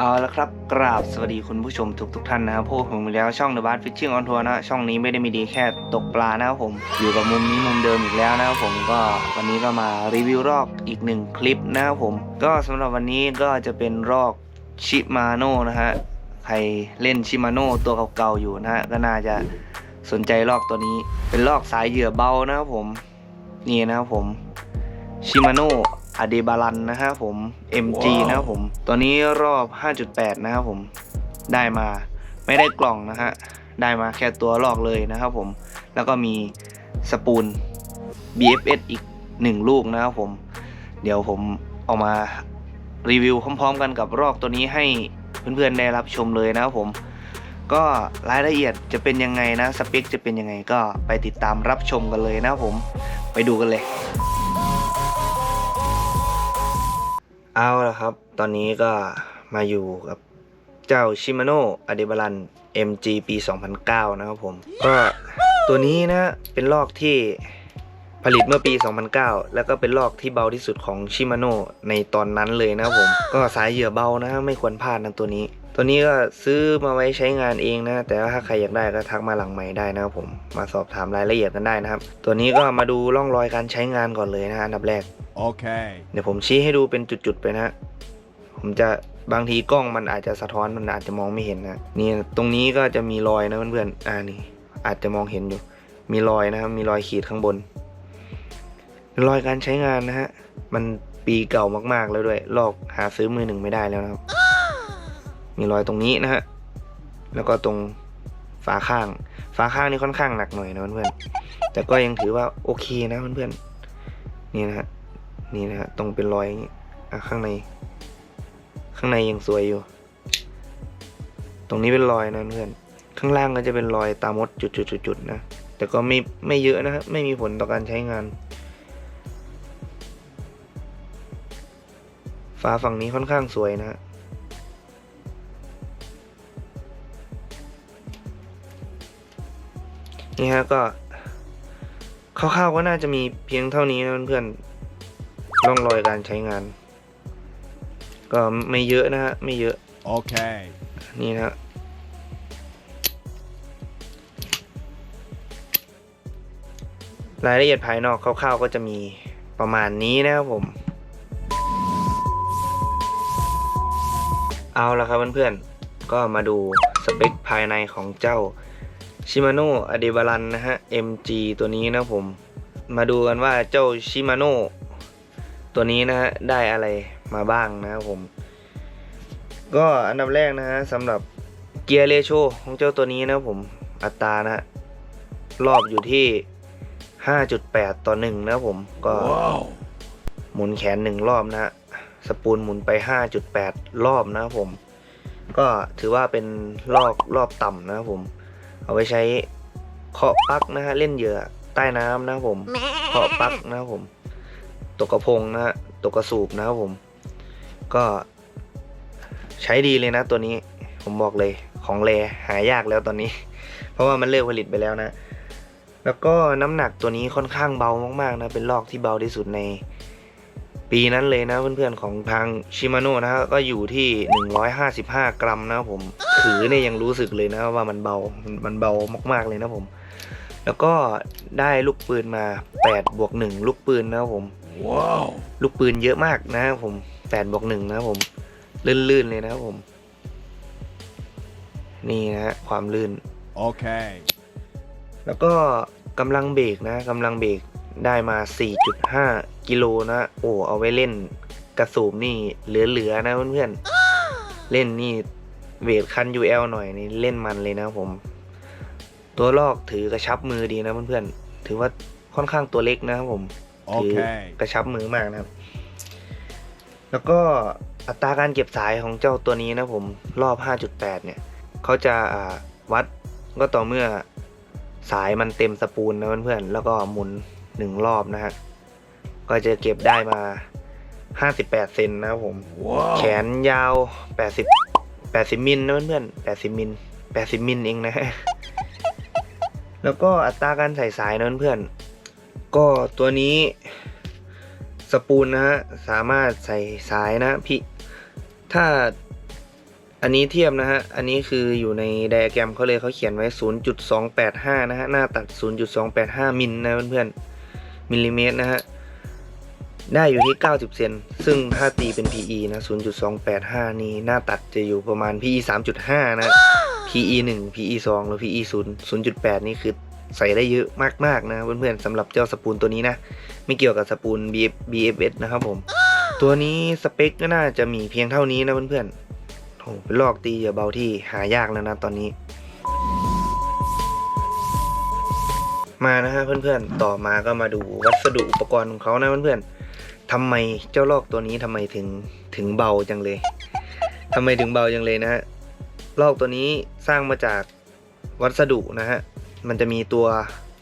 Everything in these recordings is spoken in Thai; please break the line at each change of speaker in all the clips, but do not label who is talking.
เอาละครับ กราบสวัสดีคุณผู้ชมทุกทุกท่านนะครับพวกผมอีกแล้วช่อง The Bar Fishing on Tour นะ ช่องนี้ไม่ได้มีดีแค่ตกปลานะครับผม อยู่กับมุมนี้มุมเดิมอีกแล้วนะครับผมก็วันนี้ก็มารีวิวรอกอีกหนึ่งคลิปนะครับผม ก็สำหรับวันนี้ก็จะเป็นรอกชิมาโน่นะฮะ ใครเล่นชิมาโน่ตัวเก่าๆอยู่นะฮะ ก็น่าจะสนใจลอกตัวนี้ เป็นลอกสายเหยื่อเบานะครับผม นี่นะครับผมชิมาโน่ อเดบารันนะครับผม MG นะครับผม ตัวนี้รอบ 5.8 นะครับผม ได้มา ไม่ได้กล่องนะฮะ ได้มาแค่ตัวลอกเลยนะครับผม แล้วก็มีสปูล BFS อีก 1 ลูกนะครับผม เดี๋ยวผมเอามารีวิวพร้อมๆกันกับรอกตัวนี้ให้เพื่อนๆได้รับชมเลยนะครับผม ก็รายละเอียดจะเป็นยังไงนะ สเปคจะเป็นยังไงก็ไปติดตามรับชมกันเลยนะครับผม ไปดูกันเลย เอาละครับ ตอนนี้ก็มาอยู่กับเจ้าชิมาโน่อเดบารัน MG ปี 2009 นะครับผม ก็ตัวนี้นะเป็นลอกที่ผลิตเมื่อปี 2009 แล้วก็เป็นลอกที่เบาที่สุดของชิมาโน่ในตอนนั้นเลยนะครับผม ก็สายเหยื่อเบานะ ไม่ควรพลาดนะตัวนี้ ตัวนี้ก็ซื้อมาไว้ใช้งานเองนะ แต่ว่าถ้าใครอยากได้ก็ทักมาหลังใหม่ได้นะครับผมมาสอบถามรายละเอียดกันได้นะครับ ตัวนี้ก็มาดูร่องรอยการใช้งานก่อนเลยนะอันดับแรก
Okay.
เดี๋ยวผมชี้ให้ดูเป็นจุดๆไปนะ ผมจะบางทีกล้องมันอาจจะสะท้อนมันอาจจะมองไม่เห็นนะนี่ตรงนี้ก็จะมีรอยนะเพื่อนๆอ่านี่ อาจจะมองเห็นอยู่ มีรอยนะครับมีรอยขีดข้างบนเป็นรอยการใช้งานนะฮะมันปีเก่ามากๆแล้วด้วยลอกหาซื้อมือหนึ่งไม่ได้แล้วนะครับ มีรอยตรงนี้นะฮะ แล้วก็ตรงฝาข้าง ฝาข้างนี่ค่อนข้างหนักหน่อยนะเพื่อนๆแต่ก็ยังถือว่าโอเคนะเพื่อนๆนี่นะฮะ นี่นะฮะ ตรงเป็นรอยอย่างงี้อะข้างใน ข้างในยังสวยอยู่ ตรงนี้เป็นรอยนะเพื่อน ข้างล่างก็จะเป็นรอยตามดจุดๆๆๆนะ แต่ก็ไม่ไม่เยอะนะฮะ ไม่มีผลต่อการใช้งานฝาฝั่งนี้ค่อนข้างสวยนะฮะ นี่ฮะก็คร่าวๆก็น่าจะมีเพียงเท่านี้นะเพื่อนๆร่องรอยการใช้งาน ก็ไม่เยอะนะฮะไม่เยอะ
Okay.
นี่นะฮะรายละเอียดภายนอกคร่าวๆก็จะมีประมาณนี้นะครับผม เอาละครับเพื่อนๆ ก็มาดูสเปคภายในของเจ้า Shimano a d e b a r a n นะฮะ MG ตัวนี้นะผม มาดูกันว่าเจ้า Shimano ตัวนี้นะฮะ ได้อะไรมาบ้างนะครับผม ก็อันดับแรกนะฮะสำหรับเกียร์เรโชของเจ้าตัวนี้นะครับผมอัตรานะฮะ รอบอยู่ที่ 5.8 ต่อ 1 นะครับผมก็
Wow.
หมุนแขนหนึ่งรอบนะฮะ สปูลหมุนไป 5.8 รอบนะครับผม ก็ถือว่าเป็นรอบรอบต่ำนะครับผม เอาไว้ใช้เคาะปลั๊กนะฮะเล่นเหยื่อใต้น้ำนะครับผมเคาะปลั๊กนะครับผมตกกระพงนะฮะตกกระสูบนะครับผม ก็ใช้ดีเลยนะตัวนี้ผมบอกเลยของแรหายากแล้วตอนนี้ เพราะว่ามันเลิกผลิตไปแล้วนะ แล้วก็น้ำหนักตัวนี้ค่อนข้างเบามากๆนะเป็นลอกที่เบาที่สุดใน ปีนั้นเลยนะเพื่อนๆของทางชิมาโน่นะฮะก็อยู่ที่ 155 กรัมนะครับผมถือเนี่ยยังรู้สึกเลยนะว่ามันเบามันมันเบามากๆเลยนะผม แล้วก็ได้ลูกปืนมา8บวก1ลูกปืนนะครับผม
Wow.
ลูกปืนเยอะมากนะครับผม8บวก1นะครับผมลื่นๆเลยนะครับผม นี่นะฮะความลื่น
Okay.
แล้วก็กำลังเบรกนะกำลังเบรกได้มา 4.5 กิโลนะ โอ้เอาไว้เล่นกระสูบนี่เหลือๆนะเพื่อนๆ เล่นนี่เวทคัน UL หน่อยนี่เล่นมันเลยนะครับผม ตัวลอกถือกระชับมือดีนะเพื่อนๆ ถือว่าค่อนข้างตัวเล็กนะครับผม ถือ
Okay.
กระชับมือมากนะครับ แล้วก็อัตราการเก็บสายของเจ้าตัวนี้นะผมรอบ 5.8 เนี่ยเขาจะอ่าวัดก็ต่อเมื่อสายมันเต็มสปูลนะเพื่อนๆ แล้วก็หมุนหนึ่งรอบนะฮะ ก็จะเก็บได้มา 58 เซนนะครับผมแข
Wow.
นยาว 80 80 มิลนะเพื่อนๆ80 มิล 80 มิลเองนะ แล้วก็อัตราการใส่สายนะเพื่อนๆก็ตัวนี้สปูลนะฮะ สามารถใส่สายนะพี่ ถ้าอันนี้เทียบนะฮะ อันนี้คืออยู่ในไดอะแกรมเขาเลยเขาเขียนไว้ 0.285 นะฮะ หน้าตัด 0.285 มิลนะเพื่อนๆ มิลลิเมตรนะฮะ ได้อยู่ที่ 90 เซน ซึ่งถ้าตีเป็น PE นะ 0.285 นี่หน้าตัดจะอยู่ประมาณ PE 3.5 นะ PE 1 PE 2 หรือ PE 0 0.8 นี่คือใส่ได้เยอะมากๆนะเพื่อนๆสำหรับเจ้าสปูนตัวนี้นะ ไม่เกี่ยวกับสปูน BF BFS นะครับผม ตัวนี้สเปคก็น่าจะมีเพียงเท่านี้นะเพื่อนๆโอ้เป็นลอกตีอย่าเบาที่หายากแล้วนะตอนนี้ มานะฮะเพื่อนๆ ต่อมาก็มาดูวัสดุอุปกรณ์ของเขานะเพื่อนๆ ทำไมเจ้าลอกตัวนี้ทำไมถึงถึงเบาจังเลยทำไมถึงเบาจังเลยนะฮะลอกตัวนี้สร้างมาจากวัสดุนะฮะมันจะมีตัว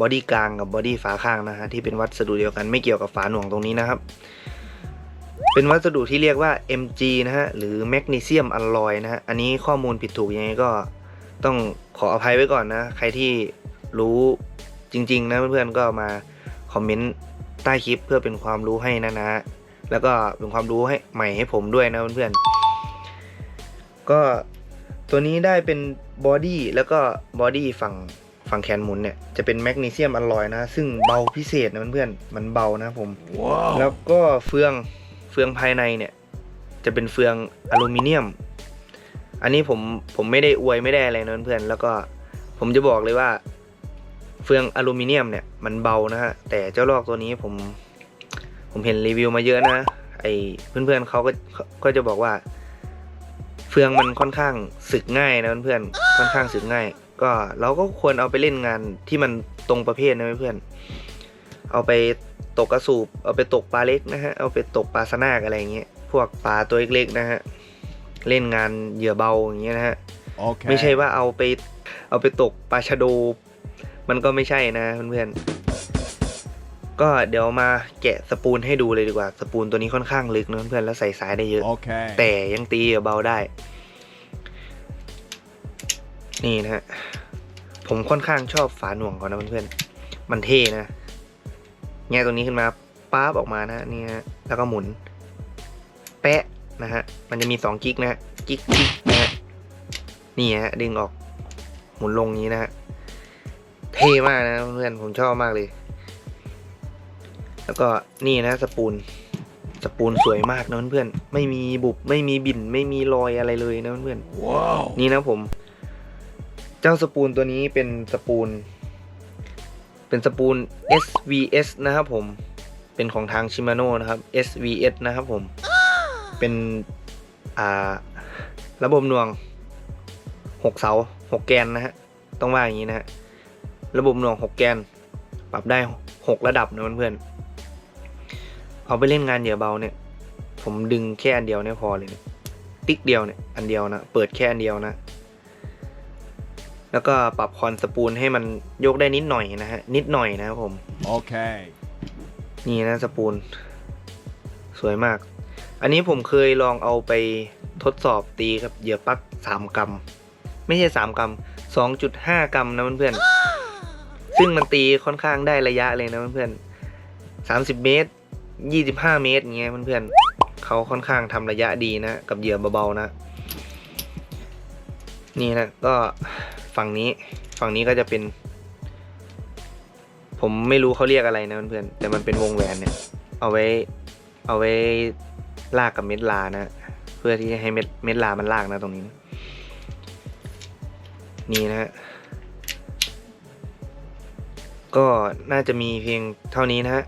บอดี้กลางกับบอดี้ฝาข้างนะฮะที่เป็นวัสดุเดียวกันไม่เกี่ยวกับฝาหน่วงตรงนี้นะครับ เป็นวัสดุที่เรียกว่า MG นะฮะหรือแมกนีเซียมอลลอยนะฮะอันนี้ข้อมูลผิดถูกยังไงก็ต้องขออภัยไว้ก่อนนะ ใครที่รู้จริงๆนะเพื่อนๆก็มาคอมเมนต์ ใต้คลิปเพื่อเป็นความรู้ให้นะนะ แล้วก็เป็นความรู้ให้ใหม่ให้ผมด้วยนะเพื่อนๆก็ตัวนี้ได้เป็นบอดี้แล้วก็บอดี้ฝั่งฝั่งแขนหมุนเนี่ยจะเป็นแมกนีเซียมอลลอยนะ ซึ่งเบาพิเศษนะเพื่อนๆมันเบานะผมแล้วก็เฟืองเฟืองภายในเนี่ย จะเป็นเฟืองอลูมิเนียม อันนี้ผมผมไม่ได้อวยไม่ได้อะไรนะเพื่อนๆแล้วก็ผมจะบอกเลยว่า เฟืองอลูมิเนียมเนี่ยมันเบานะฮะแต่เจ้าลอกตัวนี้ผมผมเห็นรีวิวมาเยอะนะไอเพื่อนๆเขาก็ก็จะบอกว่า เฟืองมันค่อนข้างสึกง่ายนะเพื่อนๆค่อนข้างสึกง่าย ก็เราก็ควรเอาไปเล่นงานที่มันตรงประเภทนะเพื่อนๆเอาไปตกกระสูบเอาไปตกปลาเล็กนะฮะเอาไปตกปลาสนากอะไรอย่างเงี้ยพวกปลาตัวเล็กๆนะฮะเล่นงานเหยื่อเบาอย่างเงี้ยนะฮะ
Okay.
ไม่ใช่ว่าเอาไปเอาไปตกปลาชะโด มันก็ไม่ใช่นะเพื่อนๆ ก็เดี๋ยวมาแกะสปูนให้ดูเลยดีกว่า สปูนตัวนี้ค่อนข้างลึกนะเพื่อนๆ แล้วใส่สายได้เยอะ
Okay.
แต่ยังตีเบาได้ นี่นะฮะ ผมค่อนข้างชอบฝาหน่วงก่อนนะเพื่อนๆ มันเท่นะ แง่ตรงนี้ขึ้นมาป๊าบออกมานะนี่ฮะ แล้วก็หมุน แปะนะฮะ มันจะมีสองกิ๊กนะฮะกิ๊กกิ๊กนะฮะ นี่ฮะ ดึงออก หมุนลงนี้นะฮะ เท่มากนะเพื่อนๆผมชอบมากเลย แล้วก็นี่นะสปูนสปูนสวยมากนะเพื่อนๆไม่มีบุบไม่มีบิ่นไม่มีรอยอะไรเลยนะเพื่อน
Wow.
ๆนี่นะผม เจ้าสปูนตัวนี้เป็นสปูน เป็นสปูน SVS นะครับผมเป็นของทางชิมาโน่นะครับ SVS นะครับผมเป็นอ่าระบบหน่วงหกเสาหกแกนนะฮะ ต้องว่าอย่างนี้นะฮะ ระบบหน่วงหกแกน ปรับได้หกระดับนะเพื่อนๆเอาไปเล่นงานเหยื่อเบาเนี่ย ผมดึงแค่อันเดียวเนี่ยพอเลยเนี่ยติ๊กเดียวเนี่ยอันเดียวนะเปิดแค่อันเดียวนะ แล้วก็ปรับคอนสปูลให้มันยกได้นิดหน่อยนะฮะนิดหน่อยนะครับผม
Okay.
นี่นะสปูลสวยมาก อันนี้ผมเคยลองเอาไปทดสอบตีกับเหยื่อปลั๊กสามกรัม ไม่ใช่สามกรัมสองจุดห้ากรัมนะเพื่อนๆ ซึ่งมันตีค่อนข้างได้ระยะเลยนะเพื่อนๆสามสิบเมตรยี่สิบห้าเมตรอย่างเงี้ยเพื่อนๆเขาค่อนข้างทำระยะดีนะ กับเหยื่อเบาๆนะ นี่นะก็ฝั่งนี้ฝั่งนี้ก็จะเป็น ผมไม่รู้เขาเรียกอะไรนะเพื่อนๆแต่มันเป็นวงแหวนเนี่ย เอาไว้ เอาไว้ลากกับเม็ดลานะ เพื่อที่จะให้เม็ดเม็ดลามันลากนะตรงนี้นะนี่นะฮะ ก็น่าจะมีเพียงเท่านี้นะฮะ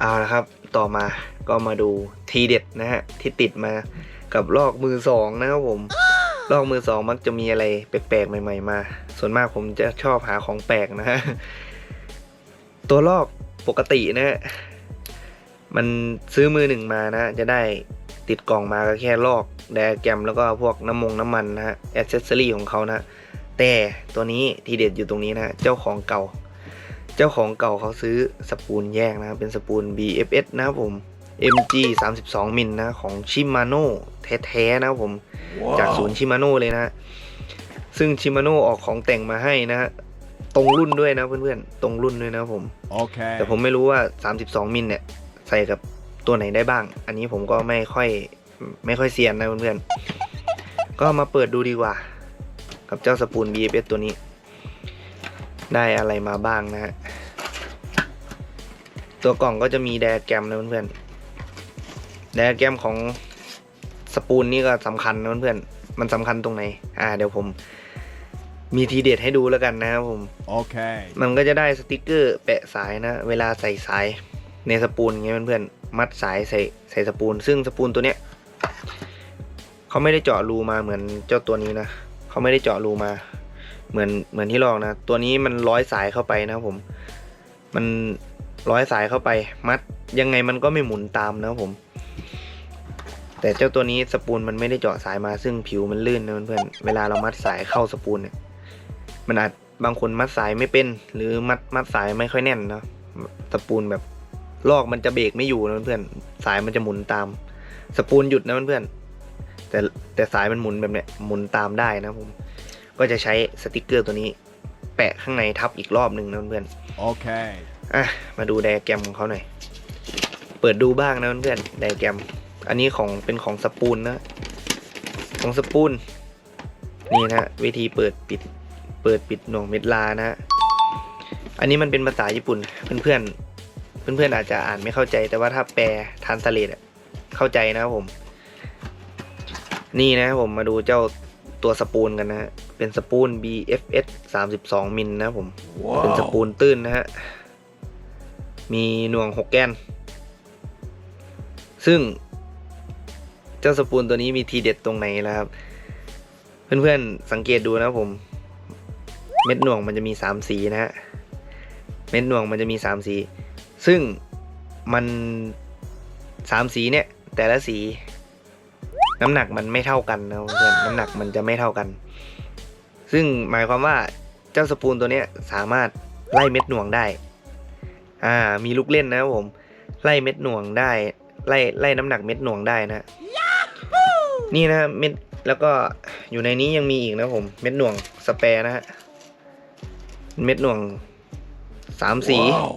เอาละครับ ต่อมาก็มาดูทีเด็ดนะฮะ ที่ติดมากับลอกมือสองนะครับผมลอกมือสองมักจะมีอะไรแปลกๆใหม่ ๆ มา ส่วนมากผมจะชอบหาของแปลกนะฮะ ตัวลอกปกตินะฮะ มันซื้อมือหนึ่งมานะ จะได้ติดกล่องมาก็แค่ลอกไดอะแกรมแล้วก็พวกน้ำมงน้ำมันนะฮะแอ c เซสซอรี่ของเขานะ แต่ตัวนี้ทีเด็ดอยู่ตรงนี้นะเจ้าของเก่า เจ้าของเก่าเขาซื้อสปูลแยกนะเป็นสปูล BFS นะครับผม MG 32มิลนะของชิมาโน่แท้ๆนะครับผมจากศูนย์ชิมาโน่เลยนะฮะซึ่งชิมาโน่ออกของแต่งมาให้นะฮะตรงรุ่นด้วยนะเพื่อนๆ ตรงรุ่นด้วยนะผม
Okay.
แต่ผมไม่รู้ว่า 32 มิลเนี่ยใส่กับตัวไหนได้บ้าง อันนี้ผมก็ไม่ค่อยไม่ค่อยเซียนนะเพื่อนๆ ก็มาเปิดดูดีกว่า กับเจ้าสปูน BFS ตัวนี้ ได้อะไรมาบ้างนะฮะ ตัวกล่องก็จะมีไดอะแกรมนะเพื่อนๆไดอะแกรมของสปูนนี่ก็สำคัญนะเพื่อนๆมันสำคัญตรงไหน อ่า เดี๋ยวผมมีทีเด็ดให้ดูแล้วกันนะครับผม
Okay.
มันก็จะได้สติกเกอร์แปะสายนะ เวลาใส่สายในสปูนอย่างเงี้ยเพื่อนๆ มัดสายใส่ใส่สปูน ซึ่งสปูนตัวเนี้ยเขาไม่ได้เจาะรูมาเหมือนเจ้าตัวนี้นะ เขาไม่ได้เจาะรูมา เหมือนเหมือนที่ลองนะ ตัวนี้มันร้อยสายเข้าไปนะครับผม มันร้อยสายเข้าไป มัดยังไงมันก็ไม่หมุนตามนะครับผม แต่เจ้าตัวนี้สปูนมันไม่ได้เจาะสายมาซึ่งผิวมันลื่นนะเพื่อนเวลาเรามัดสายเข้าสปูนเนี่ย มันอาจบางคนมัดสายไม่เป็น หรือมัดมัดสายไม่ค่อยแน่นนะสปูนแบบลอกมันจะเบรกไม่อยู่นะเพื่อนสายมันจะหมุนตาม สปูนหยุดนะเพื่อน แต่แต่สายมันหมุนแบบเนี้ยหมุนตามได้นะผม ก็จะใช้สติกเกอร์ตัวนี้ แปะข้างในทับอีกรอบหนึ่งนะเพื่อน
Okay.
อะมาดูไดอะแกรมของเขาหน่อย เปิดดูบ้างนะเพื่อนไดอะแกรม อันนี้ของเป็นของสปูนนะ ของสปูนนี่นะวิธีเปิดปิด เปิดปิดหน่วงเม็ดลานะฮะอันนี้มันเป็นภาษาญี่ปุ่นเพื่อนๆเพื่อนๆอาจจะอ่านไม่เข้าใจแต่ว่าถ้าแปลทานสเลตเข้าใจนะครับผม นี่นะครับผมมาดูเจ้าตัวสปูนกันนะฮะ เป็นสปูน BFS 32 มิลนะครับผมเป็นสปูนตื้นนะฮะ มีหน่วงหกแกน ซึ่ง เจ้าสปูนตัวนี้มีทีเด็ดตรงไหนแล้วครับ เพื่อนๆ สังเกตดูนะครับผม เม็ดหน่วงมันจะมีสามสีนะฮะ เม็ดหน่วงมันจะมีสามสี ซึ่งมันสามสีเนี่ย แต่ละสี น้ำหนักมันไม่เท่ากันนะเพื่อนน้ำหนักมันจะไม่เท่ากัน ซึ่งหมายความว่าเจ้าสปูนตัวเนี้ยสามารถไล่เม็ดหน่วงได้ อ่า มีลูกเล่นนะครับผม ไล่เม็ดหน่วงได้ ไล่ไล่น้ำหนักเม็ดหน่วงได้นะ นี่นะเม็ดแล้วก็อยู่ในนี้ยังมีอีกนะครับผม เม็ดหน่วงสเปรนะฮะเม็ดหน่วงสามสี
Wow.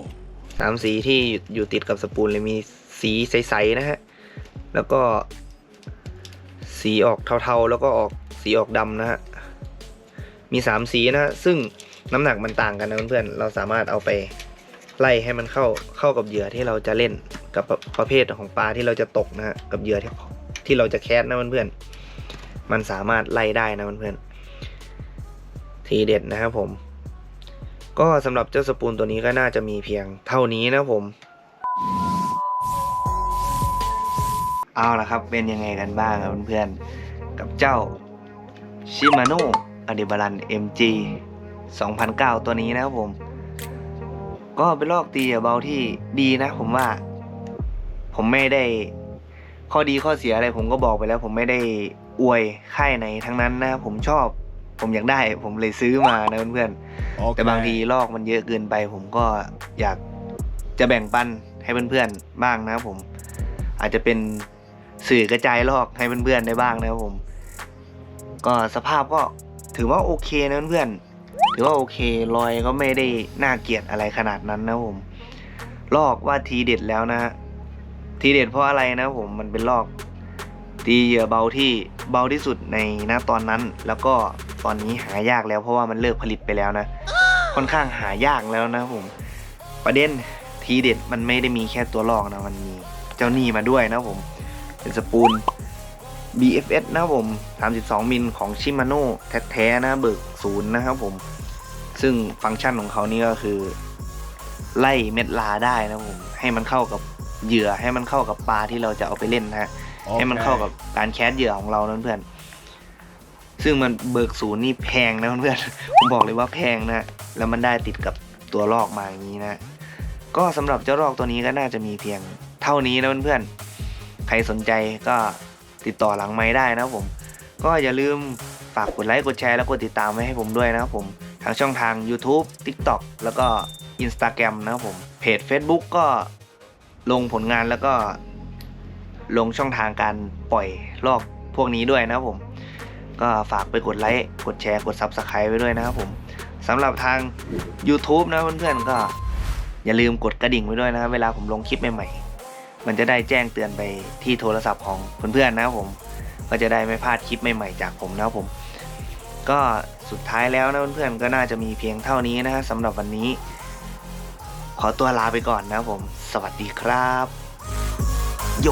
สามสีที่อยู่ติดกับสปูนเลยมีสีใสๆนะฮะ แล้วก็ สีออกเทาๆ แล้วก็ออกสีออกดำนะฮะ มีสามสีนะฮะ ซึ่งน้ำหนักมันต่างกันนะเพื่อนๆ เราสามารถเอาไปไล่ให้มันเข้าเข้ากับเหยื่อที่เราจะเล่นกับประประเภทของปลาที่เราจะตกนะฮะ กับเหยื่อที่ที่เราจะแคสนะเพื่อนๆ มันสามารถไล่ได้นะเพื่อนๆ ทีเด็ดนะครับผม ก็สำหรับเจ้าสปูนตัวนี้ก็น่าจะมีเพียงเท่านี้นะผม เอาละครับ เป็นยังไงกันบ้างครับเพื่อนๆ กับเจ้าชิมาโน่อดิบารัน MG 2009 ตัวนี้นะครับผม ก็เป็นลอกตีอย่าเบาที่ดีนะผมว่า ผมไม่ได้ ข้อดีข้อเสียอะไรผมก็บอกไปแล้ว ผมไม่ได้อวยค่ายไหนทั้งนั้นนะผมชอบผมอยากได้ ผมเลยซื้อมานะเพื่อนๆแต่บางที
Okay.
ลอกมันเยอะเกินไป ผมก็อยากจะแบ่งปันให้เพื่อนๆบ้างนะครับผม อาจจะเป็น สื่อกระจายลอกให้เพื่อนๆได้บ้างนะครับผม ก็สภาพก็ถือว่าโอเคนะเพื่อนๆถือว่าโอเครอยก็ไม่ได้น่าเกลียดอะไรขนาดนั้นนะผมลอกว่าทีเด็ดแล้วนะฮะทีเด็ดเพราะอะไรนะผมมันเป็นลอกตีเหยื่อเบาที่เบาที่สุดในณตอนนั้น แล้วก็ตอนนี้หายากแล้วเพราะว่ามันเลิกผลิตไปแล้วนะ ค่อนข้างหายากแล้วนะผม ประเด็นทีเด็ดมันไม่ได้มีแค่ตัวลอกนะมันมีเจ้าหนี่มาด้วยนะผม เป็นสปูน BFS นะครับผม 32 มิลของชิมาโน่แท้ๆนะเบิกศูนย์นะครับผม ซึ่งฟังก์ชันของเขานี่ก็คือ ไล่เม็ดลาได้นะผม ให้มันเข้ากับเหยื่อให้มันเข้ากับปลาที่เราจะเอาไปเล่นนะฮะให้มันเข้ากับการแคสเหยื่อของเรานะเพื่อน ซึ่งมันเบิกศูนย์นี่แพงนะเพื่อน ผมบอกเลยว่าแพงนะ แล้วมันได้ติดกับตัวลอกมาอย่างนี้นะ ก็สำหรับเจ้าลอกตัวนี้ก็น่าจะมีเพียงเท่านี้นะเพื่อนๆ ใครสนใจก็ติดต่อหลังไม้ได้นะผม ก็อย่าลืมฝากกดไลค์กดแชร์แล้วกดติดตามไว้ให้ผมด้วยนะครับผมทางช่องทาง YouTube TikTok แล้วก็ Instagram นะครับผมเพจ Facebook ก็ลงผลงานแล้วก็ลงช่องทางการปล่อยลอกพวกนี้ด้วยนะครับผม ก็ฝากไปกดไลค์กดแชร์กด Subscribe ไว้ด้วยนะครับผมสำหรับทาง YouTube นะเพื่อนๆก็อย่าลืมกดกระดิ่งไว้ด้วยนะครับเวลาผมลงคลิปใหม่ๆ มันจะได้แจ้งเตือนไปที่โทรศัพท์ของเพื่อนๆนะครับผม ก็จะได้ไม่พลาดคลิปใหม่ๆจากผมนะครับผม ก็สุดท้ายแล้วนะเพื่อนๆก็น่าจะมีเพียงเท่านี้นะฮะสำหรับวันนี้ ขอตัวลาไปก่อนนะครับผม สวัสดีครับโย